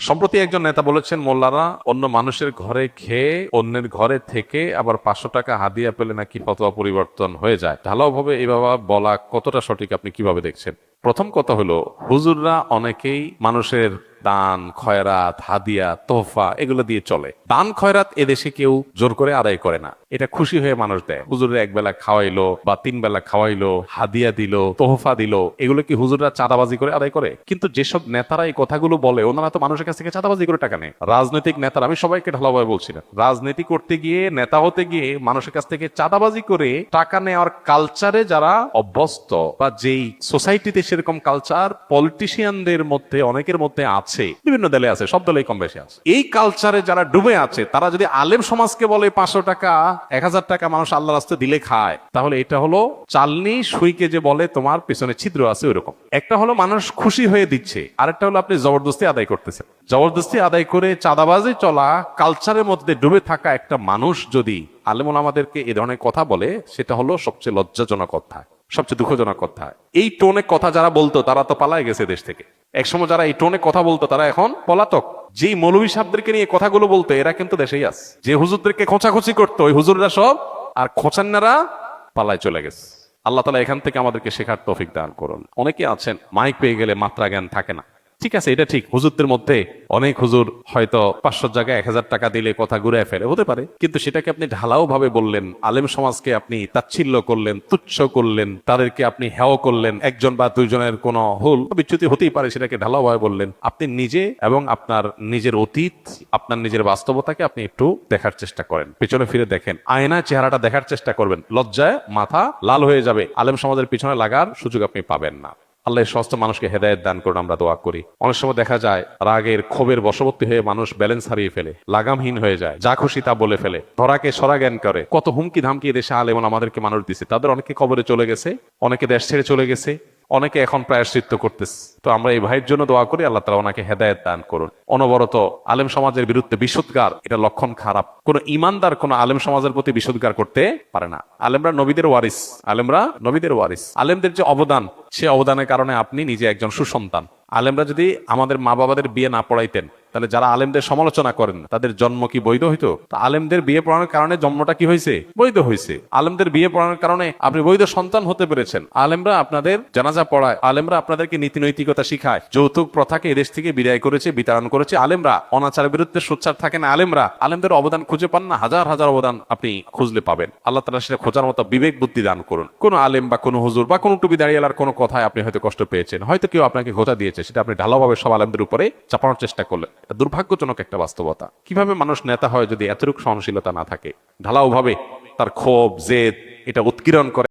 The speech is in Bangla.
সম্প্রতি একজন নেতা বলেছেন, মোল্লারা অন্য মানুষের ঘরে খেয়ে অন্যের ঘরে থেকে আবার পাঁচশো টাকা হাদিয়া পেলে নাকি ফতোয়া পরিবর্তন হয়ে যায়। ঢালাওভাবে এভাবে বলা কতটা সঠিক আপনি কীভাবে দেখছেন? প্রথম কথা হলো, হুজুররা অনেকেই মানুষের দান খয়রাত হাদিয়া তোহফা, এগুলো দিয়ে চলে। দান, খয়রাত এদেশে কেউ জোর করে আদায় করে না। এটা খুশি হয়ে মানুষ দেয়। হুজুরে এক বেলা খাওয়াইলো বা তিন বেলা খাওয়াইলো, হাদিয়া দিল, তোহফা দিল, এগুলো কি হুজুররা চাঁদাবাজি করে আদায় করে? কিন্তু যেসব নেতারা এই কথাগুলো বলে, ওনারা তো মানুষের কাছ থেকে চাঁদাবাজি করে টাকা নেয়। রাজনৈতিক নেতারা, আমি সবাইকে ঢালাভাবে বলছি না, রাজনীতি করতে গিয়ে, নেতা হতে গিয়ে মানুষের কাছ থেকে চাঁদাবাজি করে টাকা নেওয়ার কালচারে যারা অভ্যস্ত বা যেই সোসাইটিতে সেরকম কালচার পলিটিশিয়ানদের মধ্যে, অনেকের মধ্যে আছে। বিভিন্ন দলে আছে, সব দলেই কম বেশি আছে। এই কালচারে যারা ডুবে আছে, তারা যদি আলেম সমাজকে বলে পাঁচশো টাকা, এক হাজার টাকা মানুষ আল্লাহ রাস্তায় দিলে খায়, তাহলে এটা হলো চালনি সুইকে যে বলে তোমার পেছনে ছিদ্র আছে ওইরকম। একটা হলো মানুষ খুশি হয়ে দিচ্ছে, আরেকটা হলো আপনি জবরদস্তি আদায় করতেছেন। জবরদস্তি আদায় করে চাঁদাবাজি চলা কালচারের মধ্যে ডুবে থাকা একটা মানুষ যদি আলেমুল আমাদেরকে এ ধরনের কথা বলে, সেটা হলো সবচেয়ে লজ্জাজনক কথা, সবচেয়ে দুঃখজনক কথা। এই টোনে কথা যারা বলতো, তারা তো পালায় গেছে দেশ থেকে। একসময় যারা এই টোনে কথা বলতো, তারা এখন পলাতক। যেই মৌলবী সাহেবদেরকে নিয়ে কথাগুলো বলতো, এরা কিন্তু দেশেই আছে। যে হুজুরদেরকে খোঁচাখুচি করতো, ওই হুজুররা সব আর খোঁচান্নারা পালায় চলে গেছে। আল্লাহ তালা এখান থেকে আমাদেরকে শেখার তৌফিক দান করুন। অনেকে আছেন, মাইক পেয়ে গেলে মাত্রা জ্ঞান থাকে না। ঠিক আছে, এটা ঠিক। হুজুরদের মধ্যে অনেক হুজুর হয়তো পাঁচশো জায়গায় এক হাজার টাকা দিলে কথা ঘুরে ফেলে, হতে পারে। কিন্তু সেটাকে আপনি ঢালাও ভাবে বললেন, আলেম সমাজকে আপনি তাচ্ছিল্য করলেন, তুচ্ছ করলেন, তাদেরকে আপনি হেও করলেন, একজন বা দুইজনের কোনো ভুল বিচ্যুতি হতেই পারে সেটাকে ঢালাও ভাবে বললেন। আপনি নিজে এবং আপনার নিজের অতীত, আপনার নিজের বাস্তবতাকে আপনি একটু দেখার চেষ্টা করেন। পেছনে ফিরে দেখেন, আয়নায় চেহারাটা দেখার চেষ্টা করবেন। লজ্জায় মাথা লাল হয়ে যাবে। আলেম সমাজের পিছনে লাগার সুযোগ আপনি পাবেন না। আল্লাহ সমস্ত মানুষকে হেদায়ত দান করুন, আমরা দোয়া করি। অনেক সময় দেখা যায়, রাগের ক্ষোভের বশবর্তী হয়ে মানুষ ব্যালেন্স হারিয়ে ফেলে, লাগামহীন হয়ে যায়, যা খুশি তা বলে ফেলে, ধরাকে সরা জ্ঞান করে, কত হুমকি ধামকি দেশে আলেমন আমাদেরকে মানুষ দিছে, তাদের অনেকে কবরে চলে গেছে, অনেকে দেশ ছেড়ে চলে গেছে, অনেকে এখন প্রায়শ্চিত্ত করতেছে। তো আমরা এই ভাইয়ের জন্য দোয়া করি, আল্লাহ তালা ওনাকে হেদায়ত দান করুন। অনবরত আলেম সমাজের বিরুদ্ধে বিশুদ্গার, এটা লক্ষণ খারাপ। কোন ইমানদার কোন আলেম সমাজের প্রতি বিশুদ্গার করতে পারে না। আলেমরা নবীদের ওয়ারিস, আলেমরা নবীদের ওয়ারিস। আলেমদের যে অবদান, সে অবদানের কারণে আপনি নিজে একজন সুসন্তান। আলেমরা যদি আমাদের মা বাবাদের বিয়ে না পড়াইতেন, তাহলে যারা আলেমদের সমালোচনা করেন, তাদের জন্ম কি বৈধ হইতো? আলেমদের বিয়ে পড়ানোর কারণে জন্মটা কি হয়েছে বৈধ হয়েছে আলেমদের বিয়ে পড়ানোর কারণে আপনি বৈধ সন্তান হতে পেরেছেন। আলেমরা আপনাদের জানাজা পড়ায়, আলেমরা আপনাদেরকে নীতি নৈতিকতা শিখায়। যৌতুক প্রথাকে এদেশ থেকে বিদায় করেছে বিতাড়ন করেছে আলেমরা। অনাচারের বিরুদ্ধে সোচ্চার থাকেন আলেমরা। আলেমদের অবদান খুঁজে পান না, হাজার হাজার অবদান আপনি খুঁজলে পাবেন। আল্লাহ তালা সেটা খোঁজার মতো বিবেক বুদ্ধি দান করুন। কোন আলেম বা কোনো হুজুর বা কোনো টুপি দাঁড়িয়ে কোনো কথায় আপনি হয়তো কষ্ট পেয়েছেন। হয়তো কেউ আপনাকে খোঁজা দিয়েছে, সেটা আপনি ঢালাওভাবে সব আলেমদের উপরে চাপানোর চেষ্টা করলেন। এটা দুর্ভাগ্যজনক একটা বাস্তবতা। কীভাবে মানুষ নেতা হয় যদি এতটুকু সহনশীলতা না থাকে? ঢালাওভাবে তার ক্ষোভ, জেদ, এটা উৎকীর্ণ করে